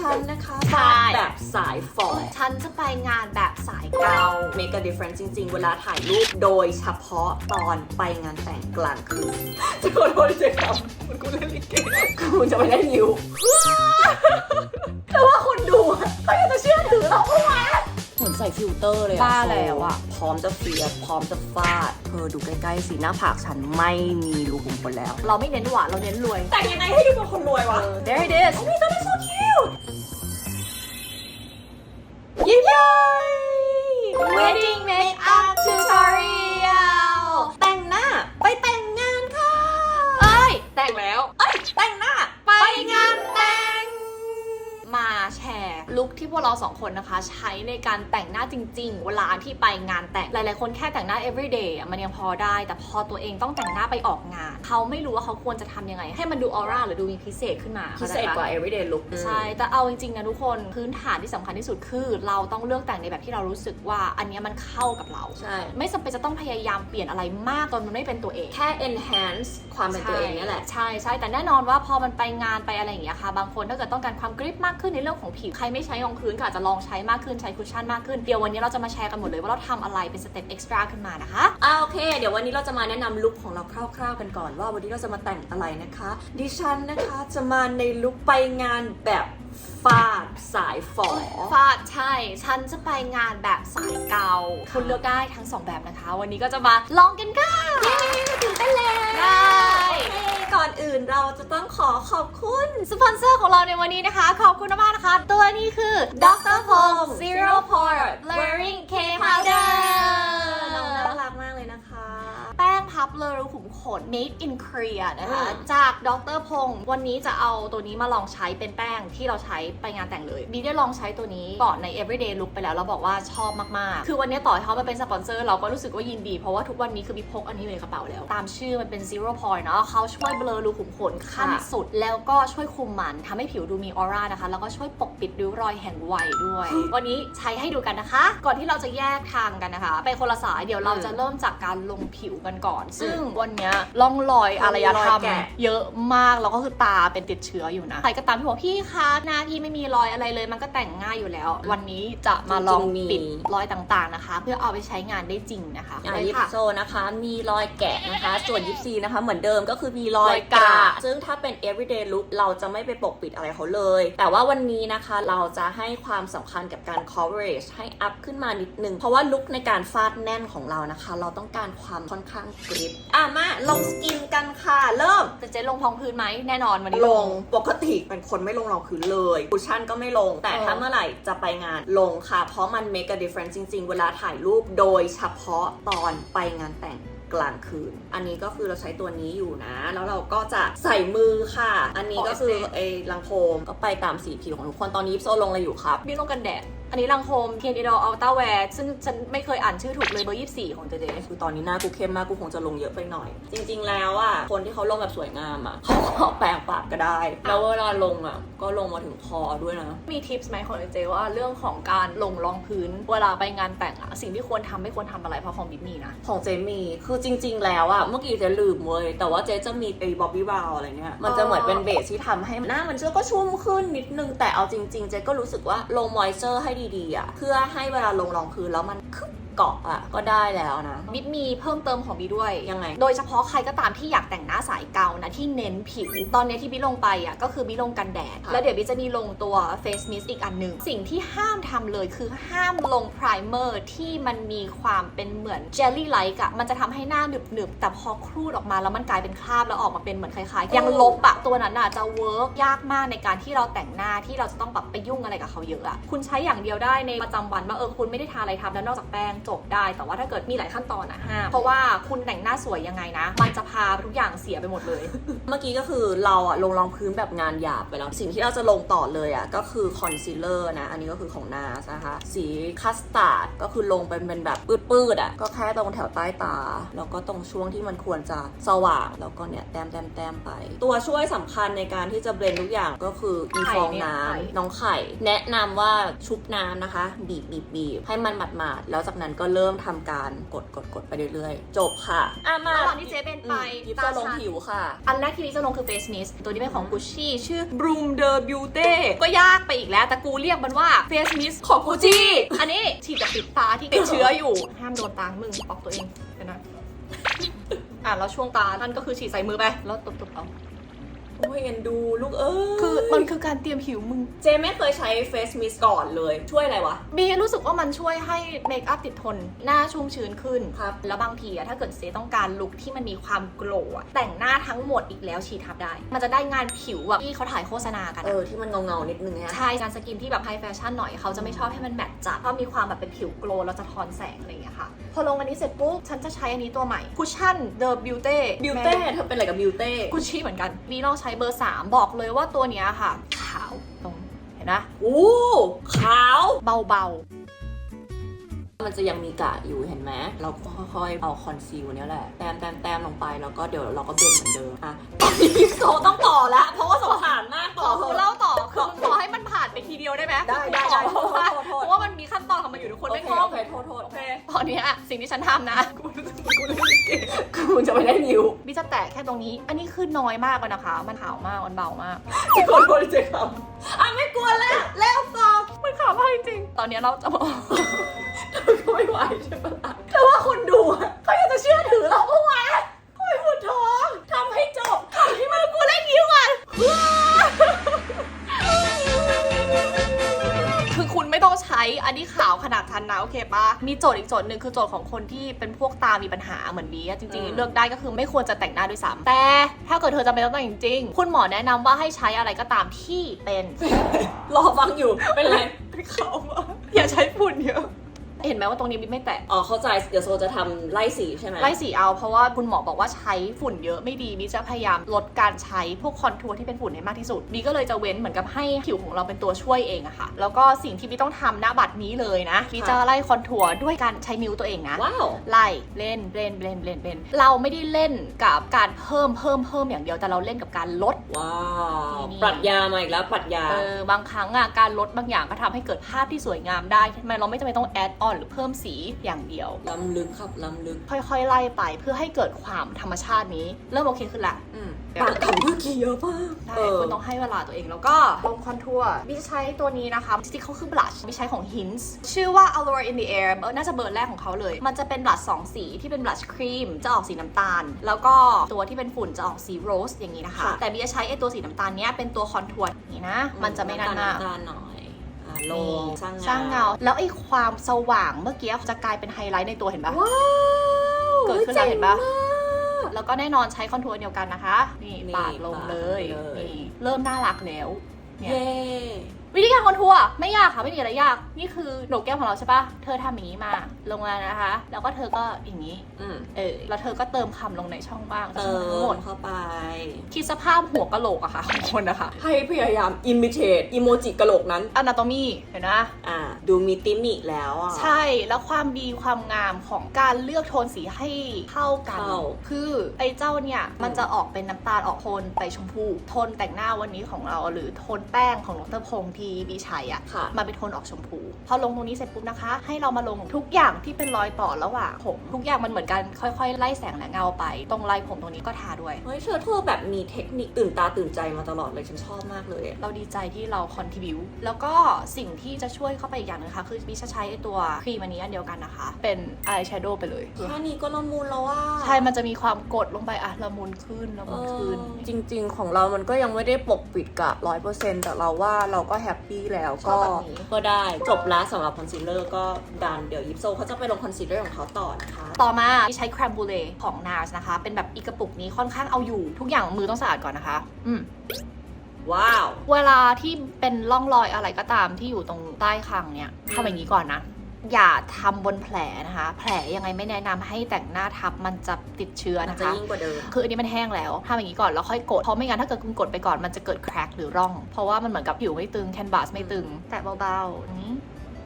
ฉันนะคะใช่ แบบสายฝอฉันจะไปงานแบบสายเกา make a difference จริง ๆ เวลาถ่ายรูปโดยเฉพาะตอนไปงานแต่งกลางคืนจะขอโทษเจ๊ครับมันกูเล่นลิเกกูจะไปเล่นยิวแต่ว่าคนดูอะเขาจะเชื่อถือเราเพราะว่าเหมือนใส่ฟิลเตอร์เลยอะบ้าแล้วอะ พร้อมจะเฟียสพร้อมจะฟาดเธอดูใกล้ๆสิหน้าผากฉันไม่มีรูขุมขนแล้ว เราไม่เน้นหวานเราเน้นรวย แต่งยังไงให้ดูเป็นคนรวยวะ there it is นี่ต้องเป็น ในการแต่ง น้าจริง ๆ เวลาที่ไปงานแต่งหลายๆคนแค่แต่งหน้า everyday อะมันยังพอได้ แต่พอตัวเองต้องแต่งหน้าไปออกงาน เขาไม่รู้ว่าเขาควรจะทำยังไง ให้มันดูออร่าหรือดูมีพิเศษขึ้นมาพิเศษกว่า everyday look ใช่แต่เอาจริงๆนะทุกคนพื้นฐานที่สำคัญที่สุดคือ เราต้องเลือกแต่งในแบบที่เรารู้สึกว่าอันเนี้ยมันเข้ากับเราใช่ไม่จำเป็นจะต้องพยายามเปลี่ยนอะไรมากจนมันไม่เป็นตัวเองแค่ enhance ความเป็นตัวเองเนี่ยแหละใช่ใช่แต่แน่นอนว่าพอมันไปงานไปอะไรอย่างเงี้ยค่ะบางคนถ้าเกิดต้องการความกริปมากขึ้นในเรื่องของผิวใครไม่ใช้รองพื้นก็อาจจะลองใช้มากขึ้นใช้คุชชั่นมากขึ้นเดี๋ยววันนี้เราจะมาแชร์กันหมดเลยว่าเราทำอะไรเป็นสเต็ปเอ็กซ์ตร้าขึ้นมานะคะอ่าโอเค เดี๋ยววันนี้เราจะมาแนะนำลุคของเราคร่าวๆกันก่อน ว่าวันนี้เราจะมาแต่งอะไรนะคะ ดิฉันนะคะจะมาในลุคไปงานแบบฟาดสายฝอฟาดใช่ ฉันจะไปงานแบบสายเกาคุณเลือกได้ทั้งสองแบบนะคะ วันนี้ก็จะมาลองกันค่ะเย้ตื่นเต้นเลยได้โอเคก่อนอื่นเราจะต้องขอขอบคุณ สปอนเซอร์ของเราในวันนี้นะคะ ขอบคุณมากๆนะคะ ตัวนี้คือ Dr. zero part learning. อรูขุมขน Made in Korea นะคะอืมจากดรพงศ์วันนี้จะเอาตัวนี้มาลองใช้เป็นแป้งที่เราใช้ไปงานแต่งเลยบีได้ลองใช้ตัวนี้ก่อนใน everyday look ไปแล้วเราบอกว่าชอบมากๆ คือวันนี้ต่อให้เขามาเป็นสปอนเซอร์เราก็รู้สึกว่ายินดี เพราะว่าทุกวันนี้คือบีพกอันนี้อยู่ในกระเป๋าแล้ว ตามชื่อมันเป็น zero pore เนาะเขาช่วยเบลอรูขุมขนขั้นค่ะสุด แล้วก็ช่วยคุมมันทำให้ผิวดูมีออร่านะคะ แล้วก็ช่วยปกปิดริ้วรอยแห่งวัยด้วย วันนี้ใช้ให้ดูกันนะคะ ก่อนที่เราจะแยกทางกันนะคะ ไปคนละสายเดี๋ยวเราจะเริ่มจากการลงผิวกันก่อน ซึ่งวันเนี้ยร่องรอยอารยธรรมรอยแกะเยอะมากแล้วก็คือตาเป็นติดเชื้ออยู่นะใครก็ตามที่บอกพี่คะหน้าพี่ไม่มีรอยอะไรเลย มันก็แต่งง่ายอยู่แล้ว วันนี้จะมาลองจริงๆมีปิดรอยต่างๆนะคะ เพื่อเอาไปใช้งานได้จริงนะคะอะไปยิปค่ะโซนะคะมีรอยแกะนะคะ ส่วนยิปซีนะคะ เหมือนเดิมก็คือมีรอรยอยกกระระซึ่งถ้าเป็น everyday look เราจะไม่ไปปกปิดอะไรเขาเลย แต่ว่าวันนี้นะคะเราจะให้ความสำคัญกับการ coverage ให้อัพขึ้นมานิดนึง เพราะว่าลุคในการฟาดแน่นของเรานะคะ เราต้องการความค่อนข้างกริบอะมาลงสกินกันค่ะ เริ่ม จะเจ๊ลงพองพื้นไหมแน่นอนวันนี้ลงปกติเป็นคนไม่ลงรองพื้นเลยคุชชั่นก็ไม่ลง แต่เออถ้าเมื่อไหร่จะไปงานลงค่ะ เพราะมัน make a difference จริง ๆ เวลาถ่ายรูปโดยเฉพาะตอนไปงานแต่งกลางคืน อันนี้ก็คือเราใช้ตัวนี้อยู่นะ แล้วเราก็จะใส่มือค่ะ อันนี้ก็คือไอ้ลังโคมก็ไปตามสีผิวของทุกคน ตอนนี้โซลงอะไรอยู่ครับ บีลงกันแดด อันนี้ลังโคมเทียนอีดอลอัลต้าแวร์ซึ่งฉันไม่เคยอ่านชื่อถูกเลยเบอร์24ของเจเจคือตอนนี้หน้ากูเข้มมากกูคงจะลงเยอะไปหน่อย จริง ๆ แล้วอะคนที่เขาลงแบบสวยงามอะเขาก็แปรงปากก็ได้ แล้วเวลาลงอะ ก็ลงมาถึงคอด้วยนะ มีทิปส์ไหมของเจว่าเรื่องของการลงรองพื้น เวลาไปงานแต่งอะสิ่งที่ควรทำไม่ควรทำอะไรเพราะของบิ๊กมีนะของเจมีคือจริง ๆ แล้วอะเมื่อกี้เจลืมเว้ยแต่ว่าเจจะมีไอ้บ๊อบบี้บาวอะไรเงี้ยมันจะเหมือนเป็นเบสที่ทำให้หน้ามันเชื่อก็ชุ่มขึ้นนิดนึงแต่เอาจริง ๆ เจก็รู้สึกว่าลงมอยเจอร์ให้ดีๆอะเพื่อให้เวลาลงรองพื้นแล้วมันคึบ เกาะอะก็ได้แล้วนะบิ๊กมีเพิ่มเติมของบีด้วยยังไง โดยเฉพาะใครก็ตามที่อยากแต่งหน้าสายเกานะที่เน้นผิว ตอนนี้ที่บิ๊กลงไปอะก็คือบิ๊กลงกันแดด แล้วเดี๋ยวบิ๊กจะมีลงตัว Face Mist อีกอันหนึ่งสิ่งที่ห้ามทำเลยคือห้ามลงไพรเมอร์ที่มันมีความเป็นเหมือนเจลลี่ไลท์อะมันจะทำให้หน้าหนึบๆแต่พอครูดออกมาแล้วมันกลายเป็นคราบแล้วออกมาเป็นเหมือนคล้ายๆยังลบอะตัวนั้นอะจะเวิร์กยากมากในการที่เราแต่งหน้าที่เราจะต้องแบบไปยุ่งอะไรกับเขาเยอะอะคุณใช้อย่างเดียวได้ในประจำวันว่าเออคุณไม่ได้ทาอะไรทำแล้วนอกจากแป้งจบได้ แต่ว่าถ้าเกิดมีหลายขั้นตอนอะห้ามเพราะว่าคุณแต่งหน้าสวยยังไงนะ มันจะพาทุกอย่างเสียไปหมดเลย เมื่อกี้ก็คือเราอะลงรองพื้นแบบงานหยาบไปแล้ว สิ่งที่เราจะลงต่อเลยอะก็คือคอนซีลเลอร์นะ อันนี้ก็คือของนาสนะคะ สีคัสตาร์ดก็คือลงไปเป็นแบบปืดๆอะก็แค่ตรงแถวใต้ตา แล้วก็ตรงช่วงที่มันควรจะสว่าง แล้วก็เนี่ยแต้มแต้มแต้มไป ตัวช่วยสำคัญในการที่จะเบลนทุกอย่างก็คืออีไข่ฟองเนี่ยน้ไข่ำน้องไข่ แนะนำว่าชุบน้ำนะคะ บีบบีบบีบให้มันหมาดๆแล้วจากนั้นนก็เริ่มทำการกดกดกดไปเรื่อยๆ จบค่ะอะมาระหว่างที่เจ๊เป็นไปยิบจะลงตาฉันผิวค่ะ อันแรกที่ลิจะลงคือ Face Mist ตัวนี้เป็นของ Gucci ชื่อ Broom the Beauty ก็ยากไปอีกแล้วแต่กูเรียกมันว่า Face Mist ของ Gucci อันนี้ฉีดจากปิดตาที่ติดเชื้ออยู่ห้ามโดนตามึงปอกตัวเองเดี๋ยวนะอะแล้วช่วงตานั่นก็คือฉีดใส่มือไปแล้วตบๆเอา โอ้ยเอ็นดูลูกเอ้ยคือมันคือการเตรียมผิวมึง เจไม่เคยใช้เฟสมิสก่อนเลย ช่วยอะไรวะ บีรู้สึกว่ามันช่วยให้เมคอัพติดทน หน้าชุ่มชื้นขึ้นครับแล้วบางทีอะถ้าเกิดเซต้องการลุคที่มันมีความโกลว์อะแต่งหน้าทั้งหมดอีกแล้วฉีดทับได้ มันจะได้งานผิวแบบที่เขาถ่ายโฆษณากันเออะอที่มันเงาเงาๆนิดนึงนะใช่การสกินที่แบบไฮแฟชั่นหน่อยเขาจะไม่ชอบให้มันแมทจัดเพราะมีความแบบเป็นผิวโกลว์แล้วจะทอนแสงอะไรอย่างเงี้ยค่ะ พอลงอันนี้เสร็จปุ๊บฉันจะใช้อันนี้ตัวใหม่คุชชั่น The Beauty บิวเต้เธอเป็นอะไรกับบิวเต้ กุชชี่เหมือนกัน วีลองใช้เบอร์ 3 บอกเลยว่าตัวเนี้ยค่ะ ขาวตรงเห็นนะโอ้ขาวเบา มันจะยังมีกะอยู่เห็นไหมเราก็ค่อยๆเอาคอนซีลเนี้ยแหละแต้มแต้มแต้มลงไปแล้วก็เดี๋ยวเราก็เบนเหมือนเดิมอะตอนนี้โซต้องต่อละเพราะว่าสงสารมากๆต่ขออเถกูอะเล่าต่อคือขอให้มันผ่านไปทีเดียวได้ไหมได้ได้ขอได้เพราะว่าโทษโทษเพราะว่ามันมีขั้นตอนของมันอยู่ทุกคนไม่คล่องโอเคโทษโทษโอเคตอนเนี้ยสิ่งที่ฉันทำนะกูรู้สึกเหมือนกูเล่นลิเกคุณจะไปได้นิ้วบิจะแตะแค่ตรงนี้ อันนี้คือน้อยมากเลยนะคะ มันขาวมากมันเบามากที่คนคนจะทำอะไม่กลัวแล้วแล้วสอบมันขาวมากจริงๆตอนเนี้ยเราจะบอก มีโจทย์อีกโจทย์หนึ่งคือโจทย์ของคนที่เป็นพวกตามีปัญหาเหมือนบีอะจริง ๆ เลือกได้ก็คือไม่ควรจะแต่งหน้าด้วยซ้ำแต่ถ้าเกิดเธอจำเป็นต้องแต่งจริงๆคุณหมอแนะนำว่าให้ใช้อะไรก็ตามที่เป็น รอฟังอยู่ เป็นไรขาวมากอย่าใช้ฝุ่นเยอะ เห็นไหมว่าตรงนี้บิ๊กไม่แตะ อ๋อเข้าใจเดี๋ยวโซจะทำไล่สีใช่ไหมไล่สีเอาเพราะว่าคุณหมอบอกว่าใช้ฝุ่นเยอะไม่ดีบีจะพยายามลดการใช้พวกคอนทัวร์ที่เป็นฝุ่นให้มากที่สุดบีก็เลยจะเว้นเหมือนกับให้ผิวของเราเป็นตัวช่วยเองอะค่ะ แล้วก็สิ่งที่บีต้องทำหน้าบัตรนี้เลยนะบีจะไล่คอนทัวร์ด้วยการใช้นิ้วตัวเองนะ ว้าว ไล่เล่นเล่นเล่นเล่นเล่นเราไม่ได้เล่นกับการเพิ่มเพิ่มเพิ่มอย่างเดียวแต่เราเล่นกับการลด ว้าวนี่ ปรัชญามาอีกแล้วปรัชญา เออบางครั้งอะการลดบางอย่างก็ทำให้เกิดภาพที่สวยงามได้ทำไมเราไม่จำเป็นต้องแอดออนหรือเพิ่มสีอย่างเดียว ล้ำลึกครับล้ำลึก ค่อยๆ ไล่ไปเพื่อให้เกิดความธรรมชาตินี้ เริ่มโอเคขึ้นละอืมเดี๋ยวปากถังเมื่อกี้เยอะมากใช่เออคุณต้องให้เวลาตัวเองแล้วก็ลงคอนทัวร์บิจะใช้ตัวนี้นะคะจริงๆเขาคือบลัชบิใช้ของ Hints ชื่อว่า Allure in the Air เออน่าจะเบอร์แรกของเขาเลย มันจะเป็นบลัชสองสีที่เป็นบลัชครีมจะออกสีน้ำตาล แล้วก็ตัวที่เป็นฝุ่นจะออกสีโรสอย่างนี้นะคะค่ะแต่บิจะใช้ไอตัวสีน้ำตาลเนี้ยเป็นตัวคอนทัวร์อย่างนี้นะ มันจะไม่นั่นมากำตาลหน่อยอะ ลนี่งสร้างสร้างเงา แล้วไอ้ความสว่างเมื่อกี้จะกลายเป็นไฮไลท์ในตัวเห็นปะว้าวเกิดขึ้นแล้วเห็นปะจ๋งมากแล้วก็แน่นอนใช้คอนทัวร์เดียวกันนะคะ นี่นี่ปาดลงเลยปาดเลย นี่เริ่มน่ารักแล้วเนี่ย เย้ วิธีการคอนทัวร์ไม่ยากค่ะไม่มีอะไรยาก นี่คือโหนกแก้มของเราใช่ปะเธอทำอย่างนี้มาลงมานะคะ แล้วก็เธอก็อย่างนี้ อืมเออแล้วเธอก็เติมคำลงในช่องบ้างเติช่องทั้งหมมดเข้าไปคิดสภาพหัวกะโหลกอะค่ะของคนนะคะให้พยายาม imitate อีโมจิกะโหลกนั้น อนาโตมีเห็นนะ อ่า ดูมีติมิแล้วอะ ใช่แล้วความดีความงามของการเลือกโทนสีให้เข้ากัน เข้าคือไอ้เจ้าเนี่ย มันจะออกเป็นน้ำตาลออกโทนไปชมพูโทนแต่งหน้าวันนี้ของเราหรือโทนแป้งของดรพงษ์ที่บีใช้อะค่ะ มาเป็นโทนออกชมพู พอลงตรงนี้เสร็จปุ๊บนะคะ ให้เรามาลงทุกอย่างที่เป็นรอยต่อระหว่างผมทุกอย่างมันเหมือนกันค่อยๆ ไล่แสงและเงาไป ตรงลายผมตรงนี้ก็ทาด้วย เฮ้ยเธอเธอแบบมีเทคนิคตื่นตาตื่นใจมาตลอดเลยฉันชอบมากเลยอะเราดีใจที่เราคอนทิบิวแล้วก็สิ่งที่จะช่วยเข้าไปอีกอย่างหนึงค่ะ คือบิชจะใช้ไอ้ตัวครีมอันนี้อันเดียวกันนะคะ เป็นอายแชโดว์ไปเลยแค่นี้ก็ละมุนแล้วว่า ใช่มันจะมีความกดลงไปอะละมุนขึ้นละมุนขึ้น จริง ๆ ของเรามันก็ยังไม่ได้ปกปิดกะร้อยเปอร์เซ็นต์แต่เราว่าเราก็แฮปปี้แล้วชอบก็แบบนี้ ก็ได้จบแล้วสำหรับคอนซีลเลอร์ก็ดันเดี๋ยวยิปโซเขาจะไปลงคอนซีลเลอร์ของเขาต่อนะคะต่อมาที่ใช้แครมบูเลของ NARS นะคะ เป็นแบบอีกกระปุกนี้ค่อนข้างเอาอยู่ทุกอย่างมือต้องสะอาดก่อนนะคะ อืม ว้าว เวลาที่เป็นร่องรอยอะไรก็ตามที่อยู่ตรงใต้คางเนี่ยทำอย่างนี้ก่อนนะ อย่าทำบนแผลนะคะ แผลยังไงไม่แนะนำให้แต่งหน้าทับมันจะติดเชื้อมันนะจะคะยิ่งกว่าเดิมคืออันนี้มันแห้งแล้วทำอย่างนี้ก่อนแล้วค่อยกดเพราะไม่งั้นถ้าเกิดคุณกดไปก่อนมันจะเกิดแครกหรือร่อง เพราะว่ามันเหมือนกับผิวไม่ตึงแคนวาสไม่ตึง แต่เบาๆอย่างนี้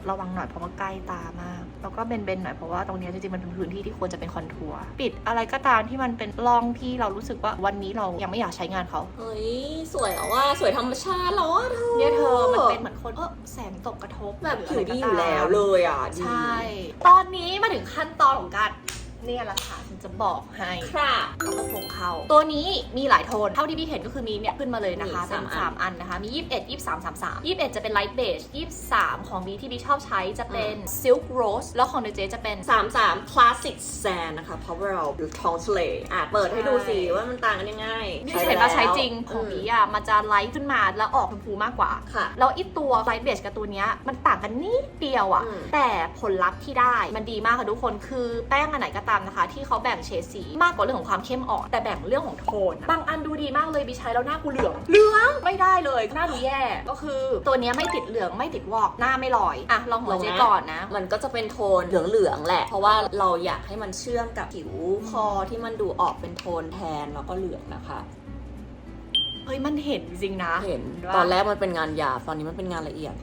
ระวังหน่อยเพราะว่าใกล้ตามาก แล้วก็เบนๆหน่อยเพราะว่าตรงเนี้ยจริงๆมันเป็นพื้นที่ที่ควรจะเป็นคอนทัวร์ปิดอะไรก็ตามที่มันเป็นร่องที่เรารู้สึกว่าวันนี้เรายังไม่อยากใช้งานเขาเฮ้ยสวยแล้วว่าสวยธรรมชาติแล้วว่าเธอเนี่ยเธอมันเป็นเหมือนคนเออแสงตกกระทบแบบหรืผิวะไรดีก็อยู่ตามแล้วเลยอะดีใช่ ตอนนี้มาถึงขั้นตอนของการเนี่ยแหละค่ะฉันจะบอกให้ครับแล้วก็ผงเข้า ตัวนี้มีหลายโทน เท่าที่พี่เห็นก็คือมีเนี่ยขึ้นมาเลยนะคะมีเป็นสามอัน3อันนะคะ มี 21 23 33 21 จะเป็น light beige 23 ของบีที่บีชอบใช้จะเป็น silk rose แล้วของเดเจจะเป็นสามสาม classic sand นะคะเพราะว่าเราดูท้องทะเลอะเปิดให้ดูสิใช่ว่ามันต่างกันยังไงนี่เห็นว่าใช้จริงแล้วของบีอะมันจะไลท์ขึ้นมาแล้วออกชมพูมากกว่าค่ะแล้วอีตัว light beige กับตัวเนี้ยมันต่างกันนิดเดียวอะอืมแต่ผลลัพธ์ที่ได้มันดีมากค่ะทุกคนคือแป้งอันไหนก็ตามนะคะ ที่เขาแบ่งเฉดสี มากกว่าเรื่องของความเข้มอ่อนแต่แบ่งเรื่องของโทนอะบางอันดูดีมากเลยบีใช้แล้วหน้ากูเหลืองเหลืองไม่ได้เลยหน้าดูแย่ก็คือ ตัวเนี้ยไม่ติดเหลืองไม่ติดวอกหน้าไม่ลอยอะลองหัวเจ๊ก่อนนะ มันก็จะเป็นโทนเหลืองๆแหละ เพราะว่าเราอยากให้มันเชื่อมกับผิวคอที่มันดูออกเป็นโทนแทนแล้วก็เหลืองนะคะเฮ้ยมันเห็นจริงๆนะเห็นว่าตอนแรกมันเป็นงานหยาบตอนนี้มันเป็นงานละเอียด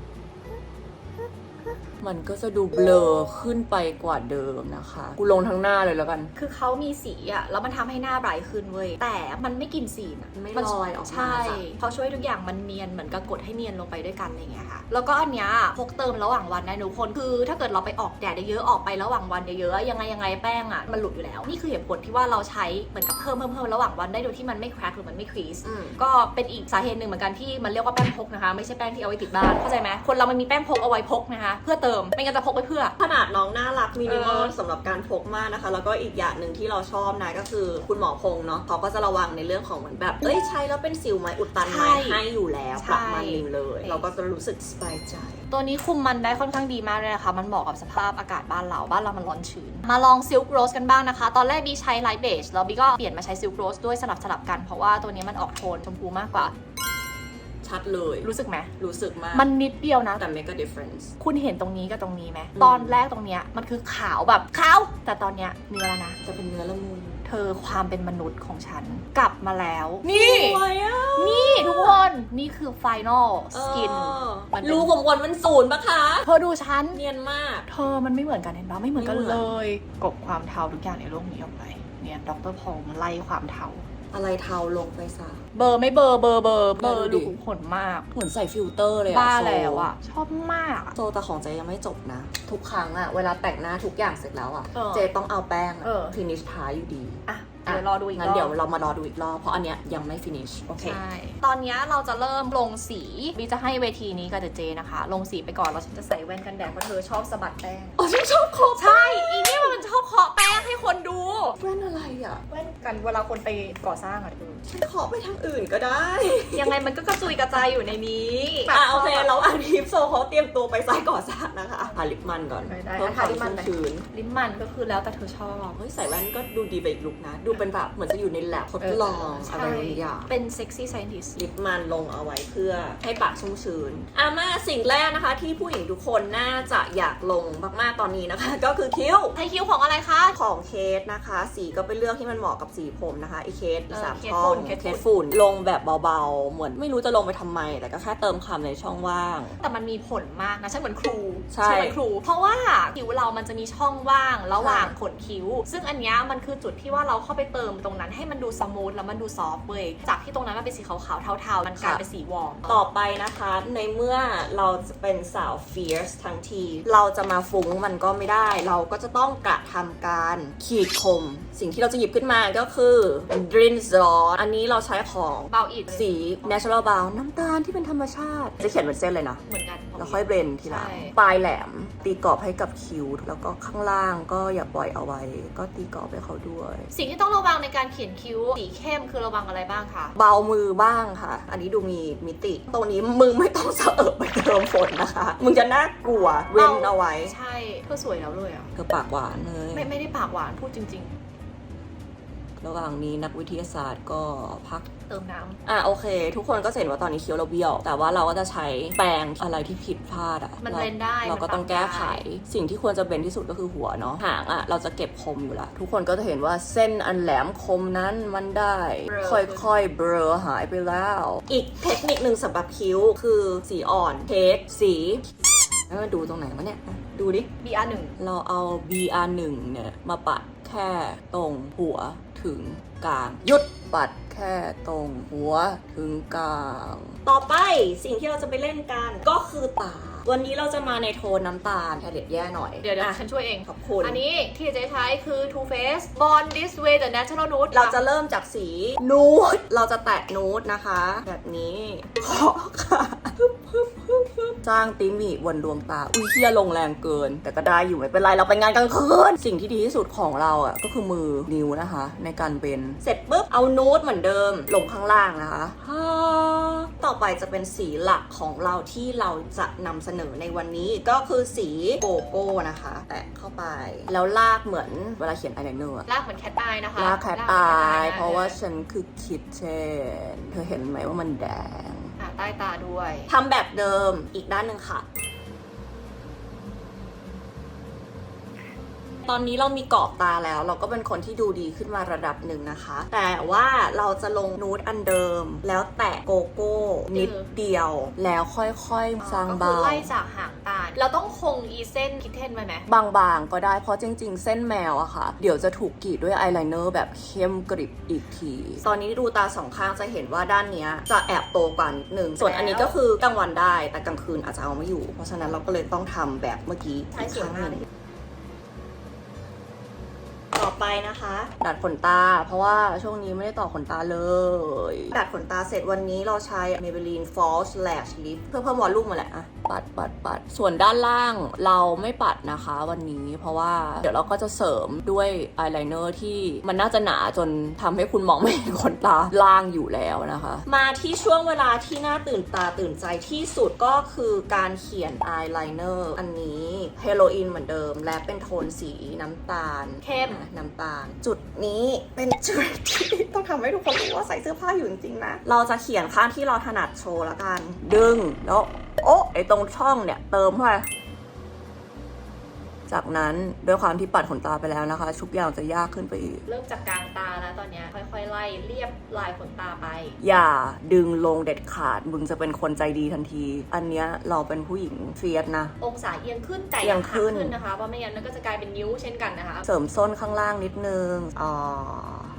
มันก็จะดูเบลอขึ้นไปกว่าเดิมนะคะ กูลงทั้งหน้าเลยแล้วกัน คือเขามีสีอะแล้วมันทำให้หน้าไบรท์ขึ้นเว้ย แต่มันไม่กินสีอะไม่ลอยออกมาใช่จ้ะเขาช่วยทุกอย่างมันเนียนเหมือนกับกดให้เนียนลงไปด้วยกันอะไรอย่างเงี้ยค่ะ แล้วก็อันเนี้ยพกเติมระหว่างวันได้ทุกคนคือ ถ้าเกิดเราไปออกแดดเยอะๆออกไประหว่างวันเยอะๆยังไงยังไงแป้งอะมันหลุดอยู่แล้ว นี่คือเหตุผลที่ว่าเราใช้เหมือนกับเพิ่มเพิ่มเพิ่มระหว่างวันได้โดยที่มันไม่แครกหรือมันไม่ครีสอืมก็เป็นอีกสาเหตุหนึ่งเหมือนกันที่มันเรียกว่าแป้งพกนะคะ ไม่ใช่แป้งที่เอาไว้ติดบ้านเข้าใจไหมคนเรามันมีแป้งพกเอาไว้พกนะคะ เพื่อเติม ไม่งั้นจะพกไปเพื่อ ขนาดน้องน่ารักมินิมอลเออสำหรับการพกมากนะคะ แล้วก็อีกอย่างหนึ่งที่เราชอบนะก็คือคุณหมอพงษ์เนาะเขาก็จะระวังในเรื่องของเหมือนแบบ เอ้ยใช้แล้วเป็นสิวไหมอุดตันไหมใช่ให้อยู่แล้วใช่ปรับมันนิงเลยเราก็จะรู้สึกสบายใจ ตัวนี้คุมมันได้ค่อนข้างดีมากเลยนะคะ มันเหมาะกับสภาพอากาศบ้านเรา บ้านเรามันร้อนชื้น มาลองซิลค์โรสกันบ้างนะคะ ตอนแรกบีใช้ไลท์เบจแล้วบีก็เปลี่ยนมาใช้ซิลค์โรสด้วยสลับสลับๆกัน เพราะว่าตัวนี้มันออกโทนชมพูมากกว่า ชัดเลย รู้สึกไหมรู้สึกมาก มันนิดเดียวนะ แต่ make a difference คุณเห็นตรงนี้กับตรงนี้ไหมอืมตอนแรกตรงเนี้ยมันคือขาวแบบขาว แต่ตอนเนี้ยเนื้อแล้วนะ จะเป็นเนื้อละมุน เธอความเป็นมนุษย์ของฉัน กลับมาแล้ว นี่ สวยอะนี่ทุกคน นี่คือ final skin มันเป็นรูผมวนมันศูนย์ปะคะ เธอดูฉัน เนียนมาก เธอมันไม่เหมือนกันเห็นปะไม่เหมือนกันไม่เหมืเลอนยกบความเทาทุกอย่างในโลกนี้ออกไป เนี่ย ดรพงษ์ไล่ความเทา อะไรเทาลงไปซะ เบอร์ไม่เบอร์เบอร์เบอร์เบอร์ดูดูดิผลมาก เหมือนใส่ฟิลเตอร์เลยอะบ้าโซแล้วอะชอบมาก โซแต่ของเจยังไม่จบนะ ทุกครั้งอะเวลาแต่งหน้าทุกอย่างเสร็จแล้วอะเออเจต้องเอาแป้งเออ ฟินิชท้ายอยู่ดี อะ เดี๋ยวรอดูอีกงั้รนอเดี๋ยวบเรามารอดูอีกรอบเพราะอันเนี้ยยังไม่ฟินิชโอเค ใช่ตอนเนี้ยเราจะเริ่มลงสีบีจะให้เวทีนี้กับเจเจนะคะ ลงสีไปก่อนแล้วฉันจะใส่แว่นกันแดดเพราะเธอชอบสะบัดแป้งอ๋อฉันชอบโคบใช่อีนี่มันชอบเคาะแป้งให้คนดู แว่นอะไรอะแว่นกันเวลาคนไปก่อสร้างอะเธอฉันขอไปทางอื่นก็ได้ ยังไงมันก็กระจุยกระจายอยู่ในนี้ อะโอเค เราอันทีมโซเขาเตรียมตัวไปสายก่อสร้างนะคะทาลิปมันก่อนได้ได้เพิ่มอะความทาลิปมัชุ่นมไปชื้นลิ้มมันก็คือแล้วแต่เธอชอบเฮ้ยใส่แว่นก็ดูดีไปอีกลุกนะ ดูเป็นแบบเหมือนจะอยู่ในแลบทดลองอะไรบางอย่างเป็นเซ็กซี่ไซนิสลิปมันลงเอาไว้เพื่อให้ปากชุ่มชื้นอามาสิ่งแรกนะคะ ที่ผู้หญิงทุกคนน่าจะอยากลงมากๆตอนนี้นะคะ ก็คือคิ้วไทคิวของอะไรคะของเคสนะคะ สีก็เป็นเลือกที่มันเหมาะกับสีผมนะคะไอเคสเออสามเคสช่อฝุ่งนเคสเคฝุ่นสฝุ่นลงแบบเบาๆ เหมือนไม่รู้จะลงไปทำไม แต่ก็แค่เติมคำในช่องว่าง แต่มันมีผลมากนะใช่เหมือนครูใช่เหมือนครู เพราะว่าคิ้วเรามันจะมีช่องว่างระหว่างใช่ขนคิ้ว ซึ่งอันเนี้ยมันคือจุดที่ว่าเราเข้าไปเติมตรงนั้นให้มันดูสมูทแล้วมันดูซอฟต์เว้ยจากที่ตรงนั้นมันเป็นสีขาวๆเทาๆมันกลายเป็นสีวอร์มต่อไปนะคะ ในเมื่อเราจะเป็นสาว fierce ทั้งที เราจะมาฟุ้งมันก็ไม่ได้ เราก็จะต้องกระทำการขีดคม สิ่งที่เราจะหยิบขึ้นมาก็คือ Drin z o อันนี้เราใช้ของเบาอีกสี natural brown น้ำตาลที่เป็นธรรมชาติ จะเขียนเป็นเส้นเลยนะ เหมือนกัน แล้วค่อยเบรนทีหลังใช่ปลายแหลมตีกรอบให้กับคิ้วแล้วก็ข้างล่างก็อย่าปล่อยเอาไว้ ก็ตีกรอบให้เขาด้วย สิ่งที่ต้องระวังในการเขียนคิ้วสีเข้มคือระวังอะไรบ้างคะเบามือบ้างค่ะ อันนี้ดูมีมิติ ตรงนี้มึงไม่ต้องเสอะไปเติมฝนนะคะ มึงจะน่ากลัวเว้นเอาไว้ ใช่เพื่อสวยแล้วเลยอะเธอปากหวานเลยไม่ไม่ได้ปากหวานพูดจริง ระหว่างนี้นักวิทยาศาสตร์ก็พักๆเติมน้ำอะโอเค ทุกคนก็จะเห็นว่าตอนนี้เคี้ยวเราเบี้ยว แต่ว่าเราก็จะใช้แปรงอะไรที่ผิดพลาดอะมันราเบลนได้เราก็มันปรับต้องแก้ไขได้สิ่งที่ควรจะเบนที่สุดก็คือหัวเนาะหางอะเราจะเก็บคมอยู่ละทุกคนก็จะเห็นว่าเส้นอันแหลมคมนั้นมันได้ ค่อยๆเบลอหายไปแล้ว อีกเทคนิคหนึ่งสำหรับคิ้วคือสีอ่อนเทสสีให้มาดูตรงไหนวะเนี่ยอะดูดิ BR1 เราเอา BR1 เนี่ยมาปัดแค่ตรงหัว ถึงกลาง หยุดปัดแค่ตรงหัวถึงกลาง ต่อไปสิ่งที่เราจะไปเล่นกันก็คือตาวันนี้เราจะมาในโทนน้ำตาลแพลเลตแย่หน่อยเดี๋ยวเดี๋ยวอะฉันช่วยเอง ขอบคุณ อันนี้ที่เจ๊ใช้คือ Too Faced Born This Way the Natural Nude เราจะเริ่มจากสีนูดเราจะแตะนูดนะคะ แบบนี้ขอค่ะฮึบฮึบฮึบฮึบ จ้างติมิบนดวงตา อุ้ยเฮียลงแรงเกิน แต่ก็ได้อยู่ไม่เป็นไรเราไปงานกลางคืน สิ่งที่ดีที่สุดของเราอะก็คือมือนิ้วนะคะ ในการเบนเสร็จปุ๊บเอานูดเหมือนเดิม ลงข้างล่างนะคะฮ่าต่อไปจะเป็นสีหลักของเราที่เราจะนำเสนอในวันนี้ก็คือสีโกโก้นะคะ แตะเข้าไป แล้วลากเหมือนเวลาเขียนอายไลเนอร์อะลากเหมือนแคทอายนะคะลากแคทลอายหมือน cat eye เพราะว่าฉันคือคิดเชนเธอเห็นไหมว่ามันแดงอะ ใต้ตาด้วย ทำแบบเดิมอีกด้านหนึ่งค่ะ ตอนนี้เรามีกรอบตาแล้ว เราก็เป็นคนที่ดูดีขึ้นมาระดับหนึ่งนะคะ แต่ว่าเราจะลงนูดอันเดิม แล้วแตะโกโก้นิดเดียว แล้วค่อยๆสร้างก็บาคืองไล่จากหางตา เราต้องคงอีเส้นคิดเทนไว้ไหมบางๆก็ได้เพราะจริง ๆ เส้นแมวอะค่ะ เดี๋ยวจะถูกกรีดด้วยอายไลเนอร์แบบเข้มกริบอีกที ตอนนี้ดูตาสองข้างจะเห็นว่าด้านเนี้ยจะแอบโตกว่านิดนึงส่วนอันนี้ก็คือกลางวันได้ แต่กลางคืนอาจจะเอาไม่อยู่ เพราะฉะนั้นเราก็เลยต้องทำแบบเมื่อกี้ใช้อีกสวยครั้งมากหนึ่งต่อ ไปนะคะ ดัดขนตา เพราะว่าช่วงนี้ไม่ได้ต่อขนตาเลย ดัดขนตาเสร็จวันนี้เราใช้ Maybelline False Lash Lift เพื่อเพิ่มวอลลุ่มมาแหละอะปัดปัดปัดส่วนด้านล่างเราไม่ปัดนะคะวันนี้เพราะว่าเดี๋ยวเราก็จะเสริมด้วยอายไลเนอร์ที่มันน่าจะหนาจนทำให้คุณมองไม่เห็นขนตาล่างอยู่แล้วนะคะ มาที่ช่วงเวลาที่น่าตื่นตาตื่นใจที่สุดก็คือการเขียนอายไลเนอร์อันนี้เฮโรอีนเหมือนเดิม และเป็นโทนสีน้ำตาลเข้มอะน้ำตาล จุดนี้เป็นจุดที่ต้องทำให้ทุกคนรู้ว่าใส่เสื้อผ้าอยู่จริงๆนะ เราจะเขียนข้างที่เราถนัดโชว์ละกัน ดึงแล้ว โอ้ไอตรงช่องเนี่ย เติมเข้าไปจากนั้นด้วยความที่ปัดขนตาไปแล้วนะคะ ทุกอย่างจะยากขึ้นไปอีก เริ่มจากกลางตาแล้วตอนเนี้ยค่อยๆ ไล่เรียบลายขนตาไป อย่าดึงลงเด็ดขาด มึงจะเป็นคนใจดีทันที อันเนี้ยเราเป็นผู้หญิงเฟียสนะ องศาเอียงขึ้นแต่เอียงขึ้นหักขึ้นนะคะเพราะไม่งั้นมันก็จะกลายเป็นนิ้วเช่นกันนะคะ เสริมส้นข้างล่างนิดนึงอ๋อ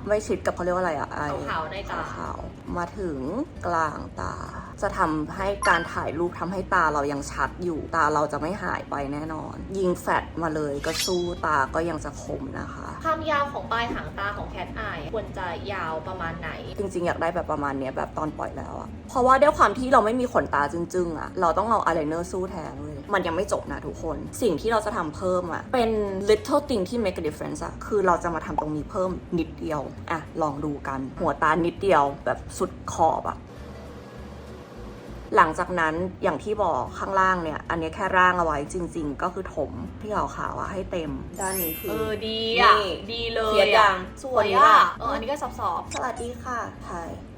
ไม่ชิดกับเขาเรียกว่าอะไรอะไอขาวๆในตาขาวๆมาถึงกลางตา จะทำให้การถ่ายรูปทำให้ตาเรายังชัดอยู่ ตาเราจะไม่หายไปแน่นอน ยิงแฟลชมาเลยก็สู้ตาก็ยังจะคมนะคะ ความยาวของปลายหางตาของแคทอายควรจะยาวประมาณไหน จริงๆ อยากได้แบบประมาณเนี้ยแบบตอนปล่อยแล้วอะเพราะว่าด้วยความที่เราไม่มีขนตาจึงๆอะเราต้องเอาอายไลเนอร์สู้แทนเลยมันยังไม่จบนะทุกคน สิ่งที่เราจะทำเพิ่มอะเป็น little thing ที่ make a difference อะคือเราจะมาทำตรงนี้เพิ่มนิดเดียวอะลองดูกัน หัวตานิดเดียวแบบสุดขอบอะ หลังจากนั้นอย่างที่บอกข้างล่างเนี่ย อันนี้แค่ร่างเอาไว้จริง ๆ ก็คือถมที่ขาวๆอะให้เต็มด้านนี้คือ เออดีอะ นี่ดีเลเฟียยสยัอะงสวยคนนี้อะล่ะ เอออันนี้ก็สอบสวัสดีค่ะไทยๆเออ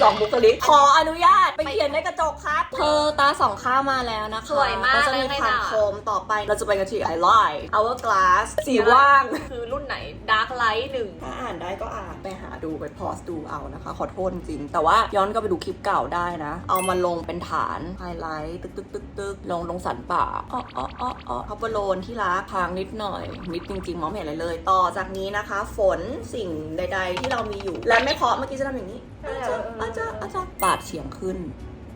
สองบุคลิก ขออนุญาตไปเขียนในกระจกครับเธอตาสองข้างมาแล้วนะคะสวยมากก็จะมีเลยความค่ะคมต่อไป เราจะไปกันที่ I Line Hourglass สีว่าง คือรุ่นไหนดาร์กไลท์หนึ่ง ถ้าอ่านได้ก็อ่านไปหาดูไปพอสดูเอานะคะ ขอโทษจริง แต่ว่าย้อนก็ไปดูคลิปเก่าได้นะ เอามาลงเป็นฐานไฮไลท์ตึกตึกตึกตึกลงลงสันป่าอ้ออ้ออ้ออ้อพับเปอร์โลนที่รักพางนิดหน่อย นิดจริงๆ มองไม่เห็นอะไรเลย ต่อจากนี้นะคะ ฝนสิ่งใด ๆ ที่เรามีอยู่ และไม่เพราะเมื่อกี้จะทำอย่างนี้อาจารย์อาจารย์อาจารย์ปาดเฉียงขึ้น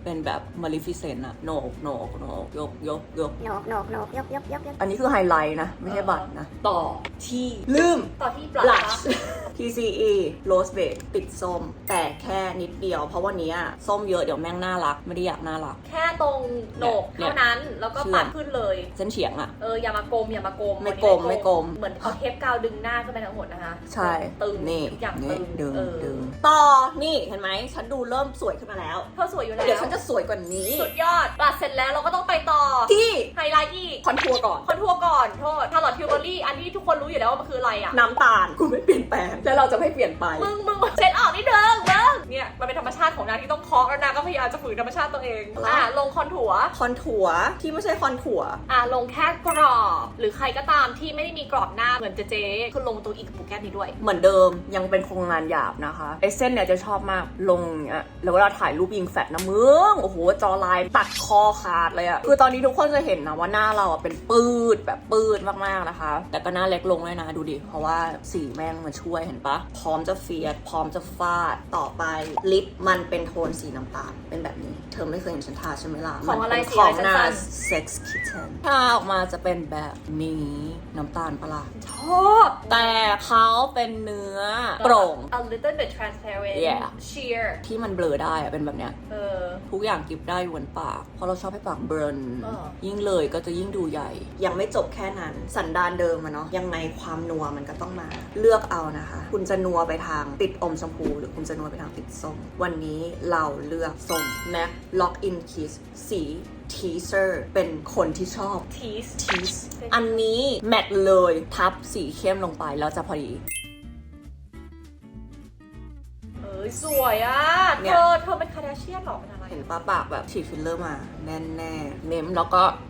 เป็นแบบมาริฟิเซนอะโหนกโหนกโหนกยกยกยก โหนกโหนกโหนกยกยกยกยกอันนี้คือไฮไลท์นะ ไม่ใช่บัตรนะ ต่อที่ลืม ต่อที่ปลั blush TCE Rose Beige ติดส้ม แต่แค่นิดเดียว เพราะวันนี้อะส้มเยอะเดี๋ยวแม่งน่ารัก ไม่ได้อยากน่ารัก แค่ตรงโหนกเนี่ยเท่านั้น แล้วก็เชื่อปัดขึ้นเลย เส้นเฉียงอะ เอออย่ามากลมอย่ามากลมไม่วันนี้กลมไม่กลม เหมือนเอาเทปกาวดึงหน้าขึ้นไปทั้งหมดนะคะใช่ตึงนี่ทุกอย่างนี่ตึงดึงเออดึง ต่อนี่เห็นไหมฉันดูเริ่มสวยขึ้นมาแล้ว เธอสวยอยู่แล้ว เดี๋ยวฉันจะสวยกว่านี้ สุดยอดปัดเสร็จแล้วเราก็ต้องไปต่อที่ไฮไลท์อีกคอนทัวร์ก่อน คอนทัวร์ก่อนโทษชาร์ลอตทิวเบอรี่อันที่ทุกคนรู้อยู่แล้วว่ามันคืออะไรอะน้ำตาลกูไม่เปลี่ยนแปลงและเราจะไม่เปลี่ยนไปมึงมึงเช็ดออกนิดนึงมึง เนี่ยมันเป็นธรรมชาติของนางที่ต้องเคาะแล้วนางก็พยายามจะฝืนธรรมชาติตัวเองอะลงคอนถัวคอนถัวที่ไม่ใช่คอนถัวอะลงแค่กรอบ หรือใครก็ตามที่ไม่ได้มีกรอบหน้าเหมือนเจเจคือลงตัวอีกกับปูแก้มนี้ด้วย เหมือนเดิมยังเป็นโครงงานหยาบนะคะไอเส้นเนี่ยจะชอบมากลงอย่างเงี้ยแล้วเวลาถ่ายรูปยิงแฟลชนะมึงโอ้โหจอลายตัดคอขาดเลยอะคือตอนนี้ทุกคนจะเห็นนะว่าหน้าเราอะเป็นปืดแบบปืดมากๆนะคะ แต่ก็หน้าเล็กลงเลยนะดูดิเพราะว่าสีแม่งมันช่วยเห็นปะพร้อมจะเฟียดพร้อมจะฟาดต่อไปลิปมันเป็นโทนสีน้ำตาล เป็นแบบนี้ เธอไม่เคยเห็นฉันทาใช่ไหมล่ะของอะไรมันเป็นสีขอะอไรงนาสั้น Sex Kitten ถ้าออกมาจะเป็นแบบนี้น้ำตาลปะล่ะชอบแต่เขาเป็นเนื้อโปร่ง a little bit transparent Yeah sheer ที่มันเบลอได้อะเป็นแบบเนี้ยเออทุกอย่างกิบได้อยู่บนปาก เพราะเราชอบให้ปากเบิร์นเออยิ่งเลยก็จะยิ่งดูใหญ่ ยังไม่จบแค่นั้น สันดานเดิมอะเนาะยังไงความนัวมันก็ต้องมา เลือกเอานะคะ คุณจะนัวไปทางติดอมชมพู หรือคุณจะนัวไปทางติดส้ม วันนี้เราเลือกส้ม MAC Lock In Kiss สี Teaser เป็นคนที่ชอบ tease Tease อันนี้แมทเลยทับสีเข้มลงไปแล้วจะพอดีเอ้ยสวยอะเนี่เธยอเธอเป็นคาร์ดาเชียนหรอเป็นอะไร เห็นปะปากแบบฉีดฟิลเลอร์มา แน่แน่ๆเม้มแล้วก็ใค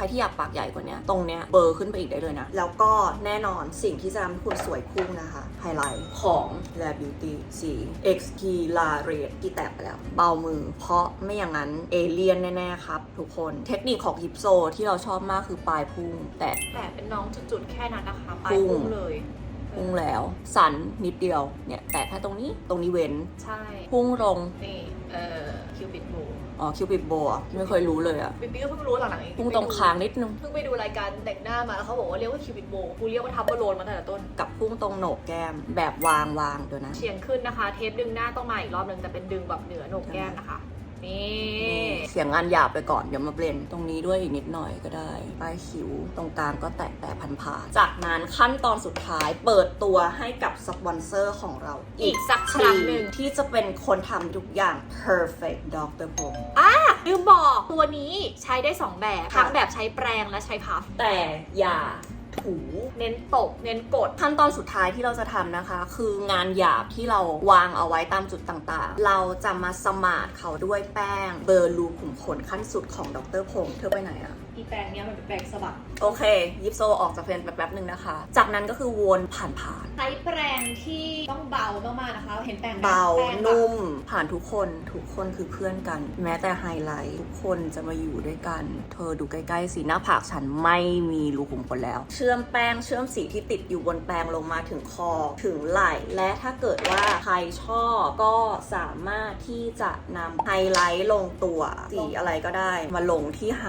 รที่อยากปากใหญ่กว่าเนี้ยตรงเนี้ยเบอร์ขึ้นไปอีกได้เลยนะ แล้วก็แน่นอนสิ่งที่จะทำให้คุณสวยพุ่งนะคะไฮไลท์ของ l a Beauty สี X k e l a r a t ที่แตกไปแล้ว เบามือ เพราะไม่อย่างนั้นเอเลียนแน่ ๆ ครับ ทุกคนเทคนิคของยิปโซที่เราชอบมากคือปลายพุ่งแต่ แต่เป็นน้องจุดๆแค่นั้นนะคะปลายพุ่งพุ่งเลย พุ่งแล้ว สันนิดเดียวเนี่ย แตะแค่ตรงนี้ตรงนี้เว้น ใช่ พุ่งลงนี่ เออคิวปิดบู อ๋อคิวปิดโบอะไม่เคยรู้เลยอะปิ๊บปิ๊บก็เพิ่งรู้หลังๆเองพุ่งตรงคางนิดนึง เพิ่งไปดูรายการแต่งหน้ามาแล้วเขาบอกว่าเรียกว่าคิวปิดโบกูเรียกว่าทับเบอร์โลนมาตั้งแต่ต้น กับพุ่งตรงโหนกแก้ม แบบวางวางๆเดี๋ยวนะ เฉียงขึ้นนะคะ เทปดึงหน้าต้องมาอีกรอบนึงแต่เป็นดึงแบบเหนือโหนกแก้มนะคะ นี่เสียงงานหยาบไปก่อน เดี๋ยวมาเบลนตรงนี้ด้วยอีกนิดหน่อยก็ได้ปลายคิ้ว ตรงกลางก็แตะแตะพันผ่านๆจากนั้นขั้นตอนสุดท้ายเปิดตัวให้กับสปอนเซอร์ของเรา อีกสักครั้งหนึ่งที่จะเป็นคนทำทุกอย่าง perfect Dr. p o m ลืมบอกตัวนี้ใช้ได้ 2 แบบค่ะทั้งแบบใช้แปรงและใช้พัฟแต่อย่า ถูเน้นตบเน้นกด ขั้นตอนสุดท้ายที่เราจะทำนะคะ คืองานหยาบที่เราวางเอาไว้ตามจุดต่างๆ เราจะมาสมาร์ทเขาด้วยแป้งเบอร์ลูขุมขนขั้นสุดของดรพงษ์เธอไปไหนอะอีแปรงเนี้ยมันเป็นแปรงสะบัดโอเค ยิปโซออกจากเฟรมแป๊บๆหนึ่งนะคะ จากนั้นก็คือวนผ่านผ่านใช้แปรงที่ต้องเบามากๆนะคะ เห็นแปรงไหมเบา แปรงแบบ นุ่ม ผ่านทุกคน ทุกคนคือเพื่อนกัน แม้แต่ไฮไลท์ ทุกคนจะมาอยู่ด้วยกัน เธอดูใกล้ๆสีหน้าผากฉันไม่มีรูขุมขนแล้ว เชื่อมแป้ง เชื่อมสีที่ติดอยู่บนแปรงลงมาถึงคอ ถึงไหล่ และถ้าเกิดว่าใครชอบก็สามารถที่จะนำไฮไลท์ลงตัว สีอะไรก็ได้ มาลงที่ไห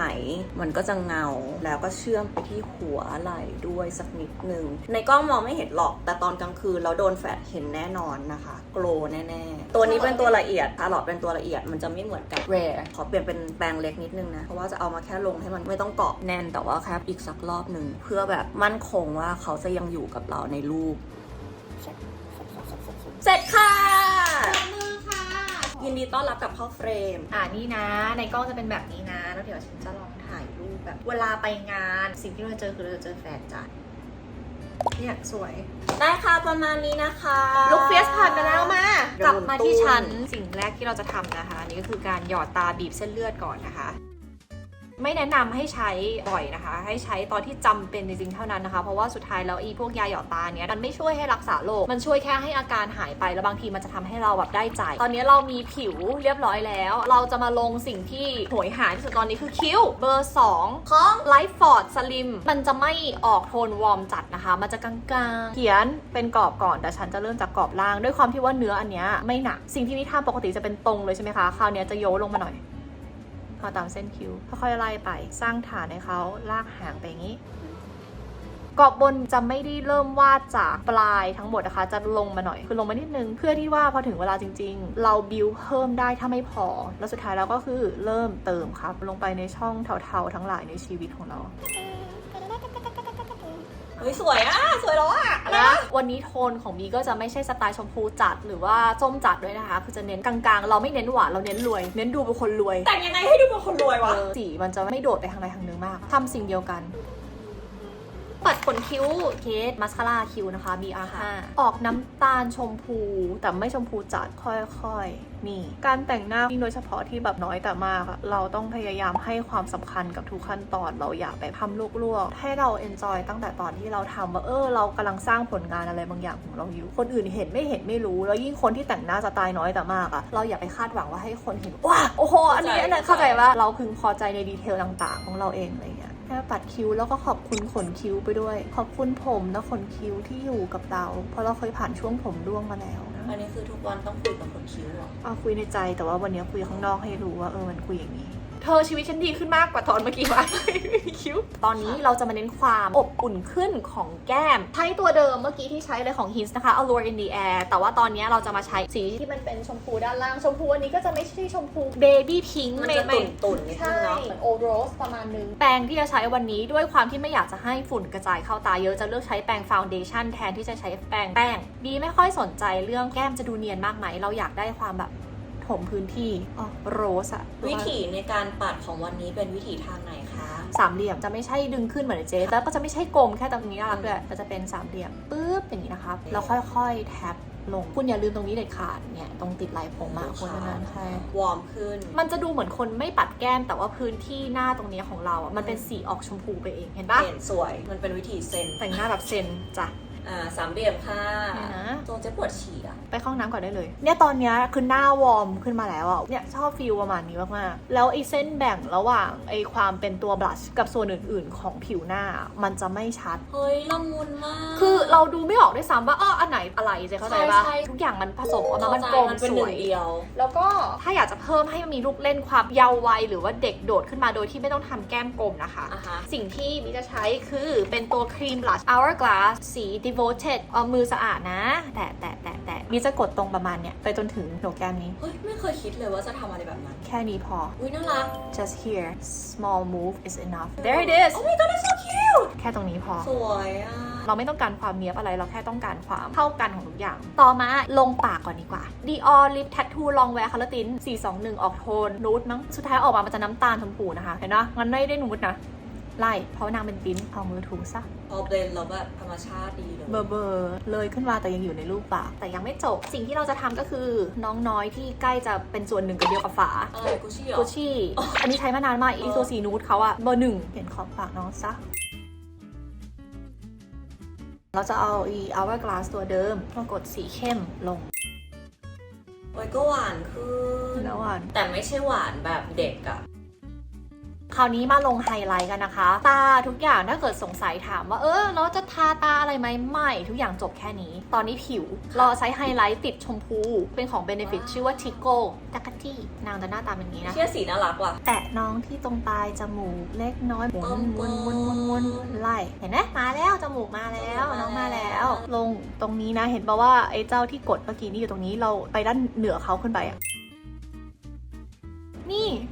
มันก็จะเงา แล้วก็เชื่อมไปที่หัวไหล่ด้วยสักนิดนึง ในกล้องมองไม่เห็นหรอก แต่ตอนกลางคืนเราโดนแฟลชเห็นแน่นอนนะคะ โกลแน่ๆ ตัวนี้เป็นตัวละเอียดพาลอตเป็นตัวละเอียดมันจะไม่เหมือนกับแรขอเปลี่ยนเป็นแปรงเล็กนิดนึงนะ เพราะว่าจะเอามาแค่ลงให้มันไม่ต้องเกาะแน่นแต่ว่าแค่อีกสักรอบหนึ่งเพื่อแบบมั่นคงว่าเขาจะยังอยู่กับเราในรูป เสร็จค่ะ มือค่ะ ยินดีต้อนรับกลับเข้าเฟรม อ่านี่นะ ในกล้องจะเป็นแบบนี้นะ แล้วเดี๋ยวฉันจะลองถ่ายรูปแบบ เวลาไปงาน สิ่งที่เราจะเจอคือเราจะเจอแฟนจ้ะ เนี่ยสวย ได้ค่ะประมาณนี้นะคะลุกเฟียสผ่านไปแล้วมาเดี๋ยวกลับมาที่หมุนตู้ชั้นสิ่งแรกที่เราจะทำนะคะอันนี่ก็คือการหยอดตาบีบเส้นเลือดก่อนนะคะ ไม่แนะนำให้ใช้บ่อยนะคะ ให้ใช้ตอนที่จำเป็นจริงๆเท่านั้นนะคะ เพราะว่าสุดท้ายแล้วอีพวกยาหยอดตาเนี้ยมันไม่ช่วยให้รักษาโรคมันช่วยแค่ให้อาการหายไปแล้วบางทีมันจะทำให้เราแบบได้ใจ ตอนนี้เรามีผิวเรียบร้อยแล้ว เราจะมาลงสิ่งที่โหยหาที่สุดตอนนี้คือคิ้วเบอร์ 2 ของ Life Ford Slim มันจะไม่ออกโทนวอร์มจัดนะคะ มันจะกลางๆ เขียนเป็นกรอบก่อนแต่ฉันจะเริ่มจากกรอบล่าง ด้วยความที่ว่าเนื้ออันเนี้ยไม่หนักสิ่งที่นิทาปกติจะเป็นตรงเลยใช่ไหมคะคราวนี้จะโยลงมาหน่อย มาตามเส้นคิ้วค่อยๆไล่ไปสร้างฐานให้เขาลากหางไปอย่างนี้กรอบบนจะไม่ได้เริ่มวาดจากปลายทั้งหมดนะคะ จะลงมาหน่อย คือลงมานิดนึง เพื่อที่ว่าพอถึงเวลาจริง ๆ เราบิวเพิ่มได้ถ้าไม่พอ แล้วสุดท้ายเราก็คือเริ่มเติมครับ ลงไปในช่องเทาๆทั้งหลายในชีวิตของเรา เฮ้ยสวยอะสวยแล้วอะอะไรนะนะวันนี้โทนของบีก็จะไม่ใช่สไตล์ชมพูจัดหรือว่าส้มจัดด้วยนะคะ คือจะเน้นกลางๆ เราไม่เน้นหวานเราเน้นรวย เน้นดูเป็นคนรวยแต่งยังไงให้ดูเป็นคนรวยวะ เออสีมันจะไม่โดดไปทางใดทางหนึ่งมากทำสิ่งเดียวกัน ปัดขนคิ้วเคสมัสคาร่าคิ้วนะคะ BR5 ออกน้ำตาลชมพูแต่ไม่ชมพูจัดค่อยๆ นี่ การแต่งหน้าโดยเฉพาะที่แบบน้อยแต่มากอะเราต้องพยายามให้ความสำคัญกับทุกขั้นตอนเราอย่าไปทำลวกๆ ให้เราเอนจอยตั้งแต่ตอนที่เราทำว่าเออเรากำลังสร้างผลงานอะไรบางอย่างของเราอยู่ คนอื่นเห็นไม่เห็นไม่รู้ แล้วยิ่งคนที่แต่งหน้าสไตล์น้อยแต่มากอะเราอย่าไปคาดหวังว่าให้คนเห็นว้าโอ้โหอันนี้อันนั้นเข้าใจว่าเราพึงพอใจในดีเทลต่าง ๆ ของเราเองอะไรอย่างเงี้ยแค่ปัดคิ้วแล้วก็ขอบคุณขนคิ้วไปด้วย ขอบคุณผมและขนคิ้วที่อยู่กับเรา เพราะเราเคยผ่านช่วงผมร่วงมาแล้วนะอันนี้คือทุกวันต้องคุยกับคนคิ้วเหรอเอาคุยในใจแต่ว่าวันนี้คุยข้างนอกให้รู้ว่าเออมันคุยอย่างนี้ เธอชีวิตฉันดีขึ้นมากกว่าตอนเมื่อกี้วะคิ้ว ตอนนี้เราจะมาเน้นความอบอุ่นขึ้นของแก้ม ใช้ตัวเดิมเมื่อกี้ที่ใช้เลยของ Hins นะคะ Allure in the Air แต่ว่าตอนนี้เราจะมาใช้สีที่มันเป็นชมพูด้านล่างชมพูอันนี้ก็จะไม่ใช่ชมพู Baby Pink มันไม่จะไม่ตุ่นๆนิดนึใช่งเนาะเหมือนโอโรสประมาณนึง แปรงที่จะใช้วันนี้ด้วยความที่ไม่อยากจะให้ฝุ่นกระจายเข้าตาเยอะจะเลือกใช้แปรงฟาวเดชั่นแทนที่จะใช้แปรงแป้งบีไม่ค่อยสนใจเรื่องแก้มจะดูเนียนมากไหมเราอยากได้ความแบบ ถมพื้นที่อ๋อโรสอะวิธีในการปัดของวันนี้เป็นวิธีทางไหนคะสามเหลี่ยมจะไม่ใช่ดึงขึ้นเหมือนในเจสแล้วก็จะไม่ใช่กลมแค่ตรงนี้น่ารักด้วยแต่จะเป็นสามเหลี่ยมปุ๊บอย่างนี้นะครับแล้วค่อยๆแท็บลงคุณอย่าลืมตรงนี้เด็ดขาดเนี่ยตรงติดไหล่ผมอะคุณนั้นใช่วอร์มขึ้น มันจะดูเหมือนคนไม่ปัดแก้ม แต่ว่าพื้นที่หน้าตรงเนี้ยของเราอะมันเป็นสีออกชมพูไปเองเห็นปะเห็นสวยมันเป็นวิธีเซนแต่งหน้าแบบเซนจ้ะ อ่าสามเหลี่ยมค่ะเนี่ยนะตัวเจ๊ปวดฉี่อะ ไปเข้าห้องน้ำก่อนได้เลย เนี่ยตอนเนี้ยคือหน้าวอร์มขึ้นมาแล้วอะ เนี่ยชอบฟิลประมาณนี้มากๆ แล้วไอ้เส้นแบ่งระหว่างไอ้ความเป็นตัวบลัชกับส่วนอื่นๆ ของผิวหน้ามันจะไม่ชัด เฮ้ยละมุนมาก คือเราดูไม่ออกด้วยซ้ำว่าอ้ออันไหนอะไรเจ๊เข้าใจปะใช่ใช่ ทุกอย่างมันผสมออกมาเข้ามันใจกลมมันเป็นสหนึ่วงย เดียว แล้วก็ถ้าอยากจะเพิ่มให้มันมีลูกเล่นความเยาว์วัยหรือว่าเด็กโดดขึ้นมาโดยที่ไม่ต้องทำแก้มกลมนะคะ อะฮะ สิ่งที่มิจะใช้คือเป็นตัวครีม blush hourglass สี devoted เอามือสะอาดนะ แต่แต่แต่แต่มิจะกดตรงประมาณเนี้ยไปจนถึงโหนกแก้มนี้ เฮ้ย ไม่เคยคิดเลยว่าจะทำอะไรแบบนั้น แค่นี้พอ อุ้ยน่ารัก just here small move is enough there it is Oh my god that's so cute แค่ตรงนี้พอ สวยอะ เราไม่ต้องการความเนี้ยบอะไร เราแค่ต้องการความเท่ากันของทุกอย่าง ต่อมาลงปากก่อนดีกว่า Dior Lip Tattoo Long Wear Color Tint 421 ออกโทนนูดมั้ง สุดท้ายออกมามันจะน้ำตาลชมพูนะคะ เห็นนะงั้นไม่ได้นูดนะ ไล่เพราะว่านางเป็นปิ้นเอามือถูซะพอเบลนด์แล้วแบบธรรมชาติดีเลยเบอร์เบอร์เลยขึ้นมาแต่ยังอยู่ในรูปปากแต่ยังไม่จบ สิ่งที่เราจะทำก็คือน้องน้อยที่ใกล้จะเป็นส่วนหนึ่งกับเดียวกับฝาอะไรกุชชี่เหรอกุชชี่อันนี้ใช้มานานมากอีตัวสีนูดเขาอะเบอร์หนึ่งเห็นขอบปากน้องซะเราจะเอาอี hourglass ตัวเดิมมากดสีเข้มลงโอ้ยก็หวานขึ้นแล้วอะแต่ไม่ใช่หวานแบบเด็กอะ คราวนี้มาลงไฮไลท์กันนะคะ ตาทุกอย่างถ้าเกิดสงสัยถามว่า เออเราจะทาตาอะไรไหมไม่ทุกอย่างจบแค่นี้ ตอนนี้ผิว เราใช้ไฮไลท์ติดชมพู เป็นของ Benefit ชื่อว่า Tico t a k a t i นางจะหน้าตาเป็นอย่างนี้นะเชี่ยสีน่ารักว่ะแตะน้องที่ตรงปลายจมูกเล็กน้อยหมุนหมุนหมุนหมุนหมุนไล่เห็นไหมมาแล้วจมูกมาแล้วน้องมาแล้ว ลงตรงนี้นะเห็นปะว่าไอ้เจ้าที่กดเมื่อกี้นี่อยู่ตรงนี้เราไปด้านเหนือเขาขึ้นไปอะนี่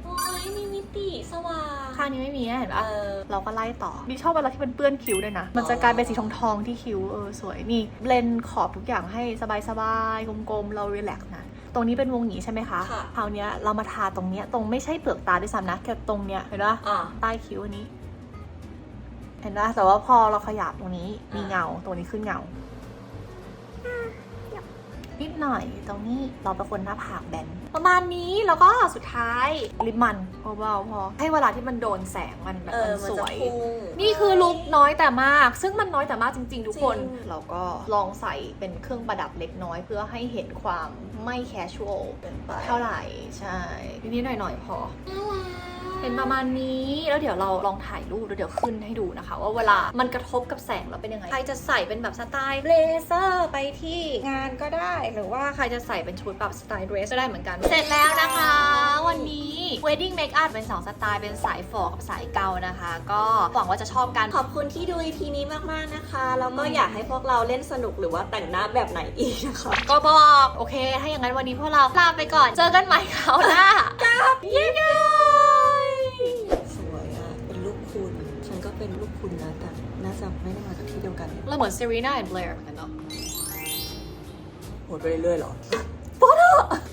โอ้ยมีมิ ติสว่างข้างนี้ไม่มีนะเห็นเอปะอเราก็ไล่ต่อดิชอบเวลาที่มันเปื้อนคิ้วด้วยนะ มันจะกลายเป็นสีทองทองๆที่คิ้วเออสวยนี่เบลนขอบทุกอย่างให้สบายๆกลมๆเรารีแลกซ์นะตรงนี้เป็นวงหนีใช่ไหมคะค่ะคราวเนี้ยเรามาทาตรงเนี้ยตรงไม่ใช่เปลือกตาด้วยซ้ำนะแค่ตรงเนี้ยเห็นปะอะใต้คิ้วอันนี้ เห็นปะแต่ว่าพอเราขยับตรงนี้มีเงาตรงนี้ขึ้นเงา นิดหน่อย ตรงนี้เราเป็นคนหน้าผากแบนประมาณนี้แล้วก็สุดท้ายลิปมันเบาๆพอให้เวลาที่มันโดนแสงมันแบบเออมันมันสจะวยพุ่งนี่คือลุคน้อยแต่มาก ซึ่งมันน้อยแต่มากจริง ๆ ทุกคนจริงเราก็ลองใส่เป็นเครื่องประดับเล็กน้อย เพื่อให้เห็นความไม่แคชชวลเป็นไปเท่าไหร่ใช่นิดๆหน่อยๆพอเป็นประมาณนี้แล้วเดี๋ยวเราลองถ่ายรูปแล้วเดี๋ยวขึ้นให้ดูนะคะ ว่าเวลามันกระทบกับแสงแล้วเป็นยังไง ใครจะใส่เป็นแบบสไตล์เบลเซอร์ไปที่งานก็ได้หรือว่าใครจะใส่เป็นชุดแบบสไตล์เดรสก็ได้เหมือนกัน เสร็จแล้วนะคะ วันนี้ wedding makeup เป็น 2 สไตล์เป็นสายฝอกับสายเกานะคะ ก็หวังว่าจะชอบกันขอบคุณที่ดู EP นี้มากๆนะคะแล้วก็อยากให้พวกเราเล่นสนุกหรือว่าแต่งหน้าแบบไหนอีกนะคะก็บอกโอเค ถ้าอย่างนั้นวันนี้พวกเราลาไปก่อนเจอกันใหม่คราวหน้ากับยี่ยยสวยอะเป็นลูกคุณ ฉันก็เป็นลูกคุณนะแต่น่าจะไม่ได้มาจากที่เดียวกันเราเหมือน Serena and Blair เหมือนกันเนาะโห ดไปเรื่อยๆหรอปอเถอะ